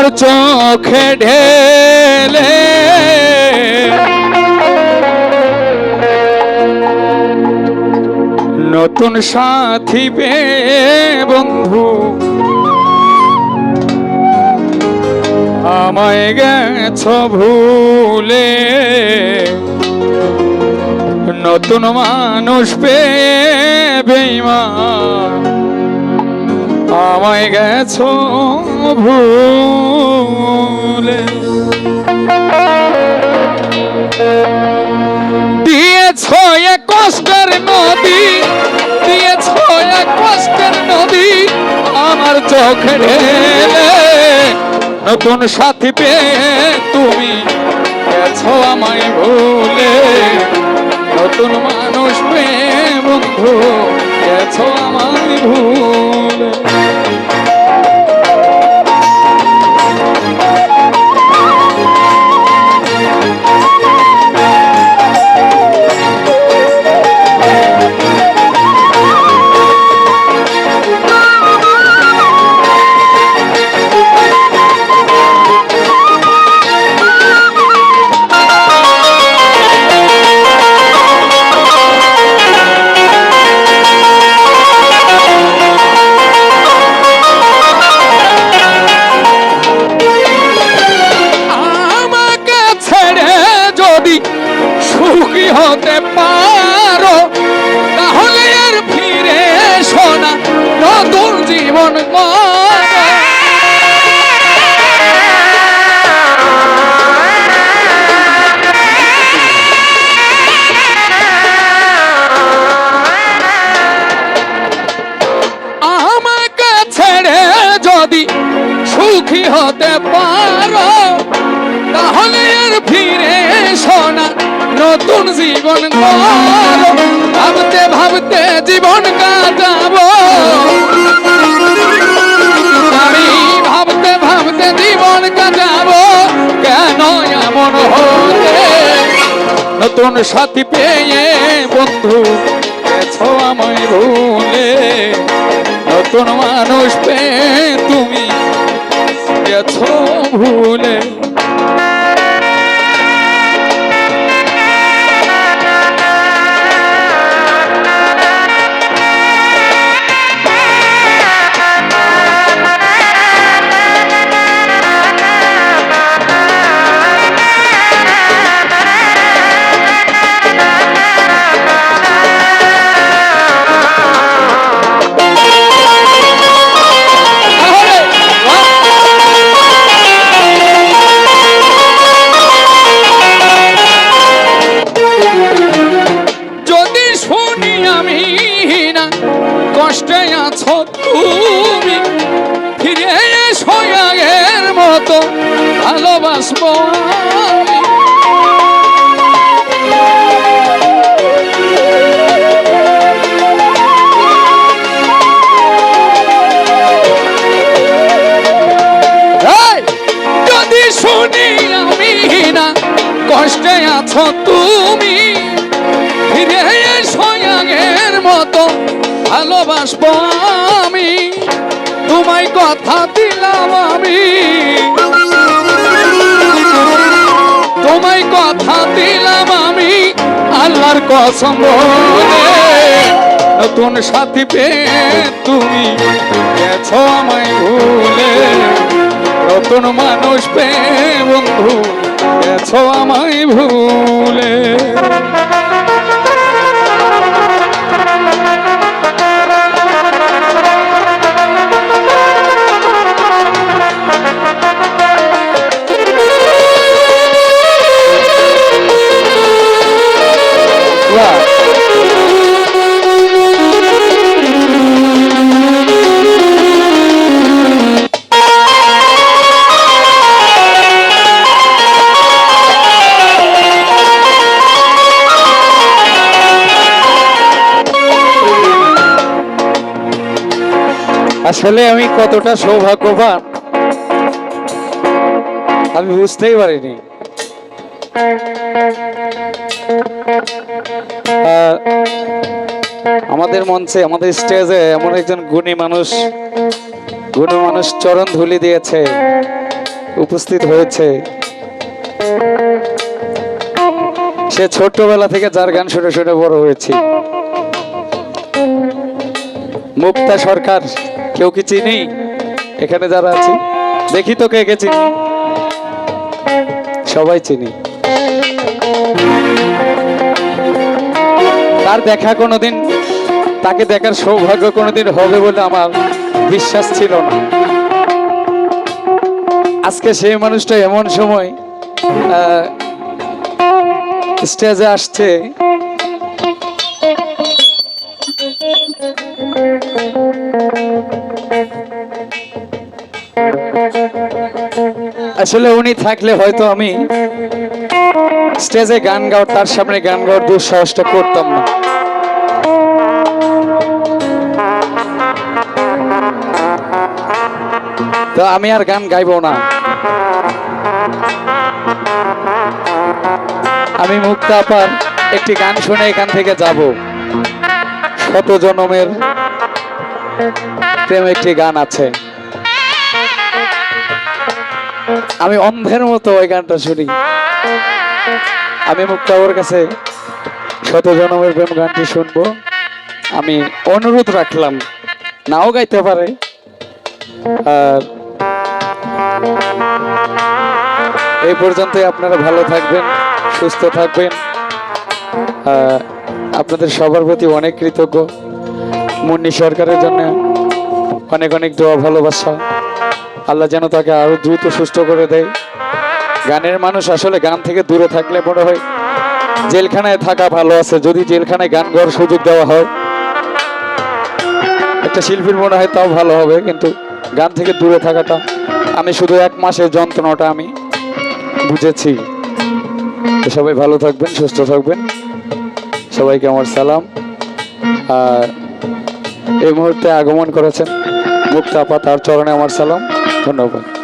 আমার চোখে ঢেলে। নতুন সাথী পে বন্ধু আমায় গেছ ভুলে। নতুন মানুষ পেয়ে বেইমান আমায় গেছ ভুলে। দিয়েছ এক কষ্টের নদী, দিয়েছ এক কষ্টের নদী আমার চোখে নতুন সাথী পেয়ে তুমি গেছো আমায় ভুলে। নতুন মানুষ পেয়ে বন্ধু গেছো আমায় ভুলে। হতে পারো তাহলে আর ফিরে শোনা নতুন জীবন। আমাকে ছেড়ে যদি সুখী হতে পারো তাহলে আর ফিরে শোনা নতুন জীবন। ভাবতে ভাবতে জীবন কাটাবো। আমি ভাবতে ভাবতে জীবন কাটাবো, কেন এমন হলে? নতুন সাথী পেয়ে বন্ধু গেছো আমায় ভুলে। নতুন মানুষ পেয়ে কষ্টে আছো তুমি? ফিরে এসো আগের মতো ভালোবাসবো কষ্টে আছো ভালোবাসবো আমি। তোমায় কথা দিলাম আমি। তোমায় কথা দিলাম আমি। আল্লাহর কসম নতুন সাথী পেয়ে তুমি গেছো আমায় ভুলে। নতুন মানুষ পে বন্ধু গেছো আমায় ভুলে। আসলে আমি কতটা সৌভাগ্যবান আমি বুঝতেই পারিনি। আমাদের মঞ্চে, আমাদের স্টেজে এমন একজন গুণী মানুষ গুণী মানুষ চরণ ধুলি দিয়েছে, উপস্থিত হয়েছে। সে ছোট্টবেলা থেকে যার গান শুনে শুনে বড় হয়েছি। মুক্তা সরকার, কেউ কি চিনি? এখানে যারা আছি, দেখি তো কে কে চিনি। সবাই চিনি। তার দেখা কোনোদিন, তাকে দেখার সৌভাগ্য কোনোদিন হবে বলে আমার বিশ্বাস ছিল না। আজকে সেই মানুষটা এমন সময় স্টেজে আসছে। আসলে উনি থাকলে হয়তো আমি স্টেজে গান গাও, তার সামনে গান গাওয়ার দুঃসাহসটা করতাম না। তো আমি আর গান গাইবো না। আমি মুক্তা আপার একটি গান শুনে এখান থেকে যাব। শত জনমের প্রেম একটি গান আছে। আমি অন্ধের মতো ওই গানটা শুনি। আমি মুক্তা ওর কাছে শত জনমের প্রেম গানটি শুনব। আমি অনুরোধ রাখলাম, নাও গাইতে পারে। আর এই পর্যন্তই আপনারা ভালো থাকবেন, সুস্থ থাকবেন। আপনাদের সবার প্রতি অনেক কৃতজ্ঞ। মুন্নি সরকারের জন্য অনেক অনেক দোয়া ভালোবাসা। আল্লাহ যেন তাকে আরও দ্রুত সুস্থ করে দেয়। গানের মানুষ আসলে গান থেকে দূরে থাকলে মনে হয় জেলখানায় থাকা ভালো আছে। যদি জেলখানায় গান গাওয়ার সুযোগ দেওয়া হয়, একটা শিল্পীর মনে হয় তাও ভালো হবে, কিন্তু গান থেকে দূরে থাকাটা, আমি শুধু এক মাসের যন্ত্রণাটা আমি বুঝেছি। সবাই ভালো থাকবেন, সুস্থ থাকবেন। সবাইকে আমার সালাম। আর এই মুহূর্তে আগমন করেছেন মুক্তা আপা তার চরণে আমার সালাম। ধন্যবাদ।